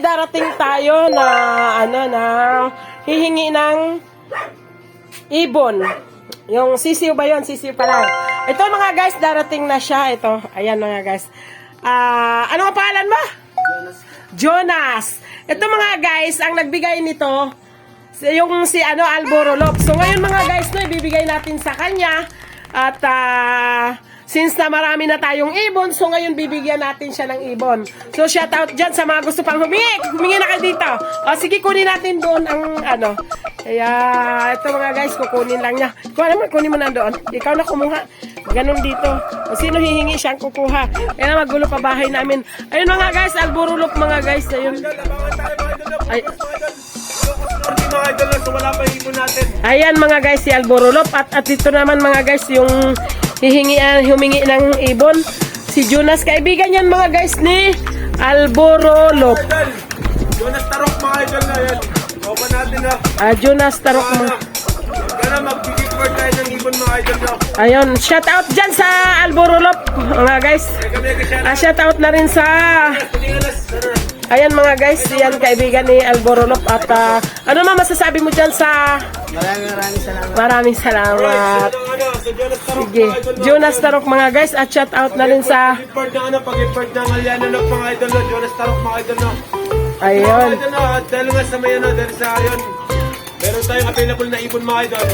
darating tayo na ano na hihingi ng ibon. Yung sisiw ba yun? Sisiw pa lang. Ito mga guys, darating na siya. Ito, ayan mga guys. Ah, ano ang pangalan mo? Jonas. Ito mga guys, ang nagbigay nito, yung si ano, Alborolop. So ngayon mga guys, no, ibibigay natin sa kanya. At ah, since na marami na tayong ibon, so ngayon bibigyan natin siya ng ibon. So shout out dyan sa mga gusto pang humingi. Humingi na kayo dito. O sige, kunin natin doon ang ano. Kaya ito mga guys, kukunin lang niya. Kuha naman, kunin mo na doon. Ikaw na kumuha. Ganun dito. O sino hihingi siyang kukuha. Kaya na magulo pa bahay namin. Ayun mga guys, alburulok mga guys. Ayun. Ay. Ayan mga guys, si Alborolop. At, at ito naman mga guys, yung hihingi, ah, humingi ng ibon. Si Jonas, kaibigan yan mga guys ni Alborolop. Jonas Tarok mga idol na yan. Open natin na. Ah, Jonas Tarok mo. Gana magbigay for tayo ng ibon mga idol na. Ayun, shout out dyan sa Alborolop mga guys. Ah, shout out na rin sa Ayan mga guys, yan kaibigan ni Alborolop at ah, ano ma masasabi mo dyan sa Maraming maraming salamat. maraming salamat. Ano, so Jonas Tarok Sige, na. Jonas Tarok mga guys at shout out na rin sa Pag-import na ano, pag-import ng Aliana ng mga idol na. Jonas Tarok mga idol na. Ayun. Mga idol na. At dahil nga sa may ano, dahil sa yun. Meron tayong available na ibon mga idol.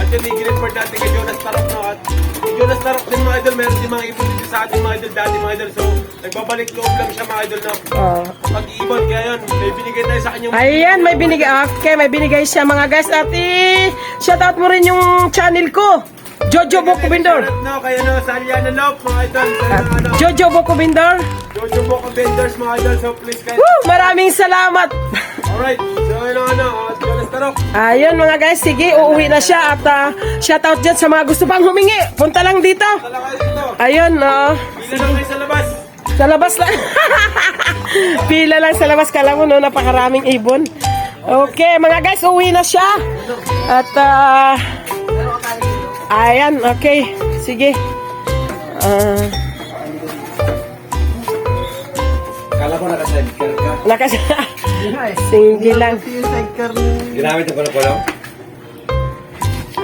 At yun, i-report natin kay Jonas Tarok no. At si Jonas Tarok din mga idol, meron din mga ibon dito sa ating mga idol, dati mga idol. So, nagbabalik loob lang siya mga idol na. Oh. Pag-iibon, kaya yun, may binigay tayo sa kanyang Ayan, may binigay. Okay, may binigay siya mga guys. At i shout out mo rin yung channel ko. Jojo Boko Bindor. No, kaya no, sa Aliana Love, mga idol. At ano, Jojo Boko Bindor. Jojo Boko Vendors, mga idol. So, please, kaya. Woo! Maraming salamat. Alright, so ano, ano. Ayun mga guys, sige, uuwi na siya at uh, shout out dyan sa mga gusto pang humingi. Punta lang dito. Ayun, oh. Pila lang sa labas. Sa labas lang. Pila lang sa labas. Kala mo, no, napakaraming ibon. Okay, mga guys, uwi na siya. At, ah, ayan, okay. Sige. Ah, Kala ko ka. Nakas... Sige lang. Ginamit yung pala-pala?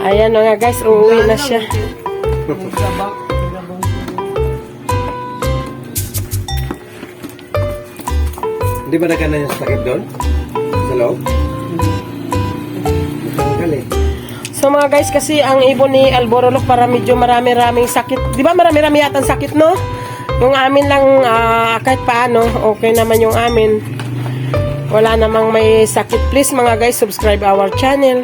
Ayan mga guys, uuwi na siya. Hindi ba nagkana yung sakit doon? Sa loob? Matanggal eh. So mga guys, kasi ang ibon ni Alborolok para medyo marami-raming sakit. Di ba marami-rami yata ang sakit, no? Yung amin lang, ah, kahit paano, okay naman yung amin. Wala namang may sakit. Please mga guys, subscribe our channel.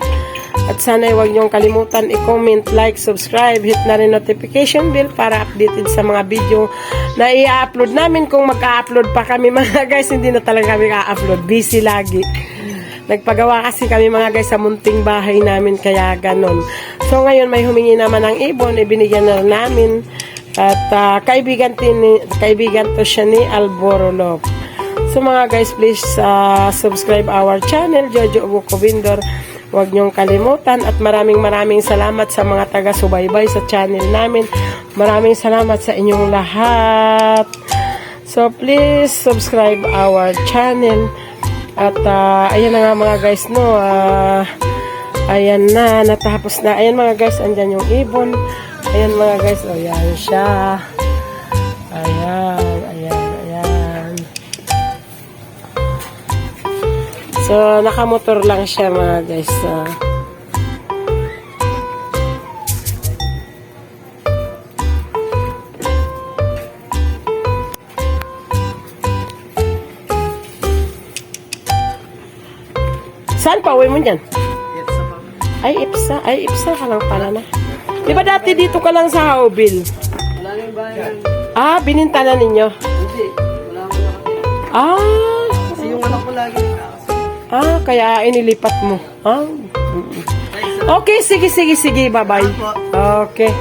At sana huwag niyong kalimutan i-comment, like, subscribe, hit na rin notification bell para updated sa mga video na i-upload namin. Kung mag-upload pa kami mga guys, hindi na talaga kami ka-upload. Busy lagi. Nagpagawa kasi kami mga guys sa munting bahay namin kaya ganon. So ngayon may humingi naman ng ibon, ibinigyan na namin. At ah, kaibigan, tin, kaibigan to siya ni Alborolov. So mga guys, please ah, subscribe our channel, Jojo Buko Bindor. Huwag niyong kalimutan at maraming maraming salamat sa mga taga-subaybay sa channel namin. Maraming salamat sa inyong lahat. So please subscribe our channel. At ah, ayan na nga mga guys no. ah, ayan na, natapos na. Ayan mga guys, andyan yung ibon. Ayan mga guys, oh yan siya. Ayan, ayan, ayan. So, nakamotor lang siya mga guys. ah. Saan pa uwi mo dyan? Ay, Ipsa. Ay, Ipsa ka lang pala na. Di ba dati dito ka lang sa Haubil? Wala na yung bayan. Ah, bininta na ninyo. Hindi. Wala ko. Ah, Kasi yung anak ko lagi ah, kaya inilipat mo. Ah. Okay, sige, sige, sige. Bye-bye. Okay.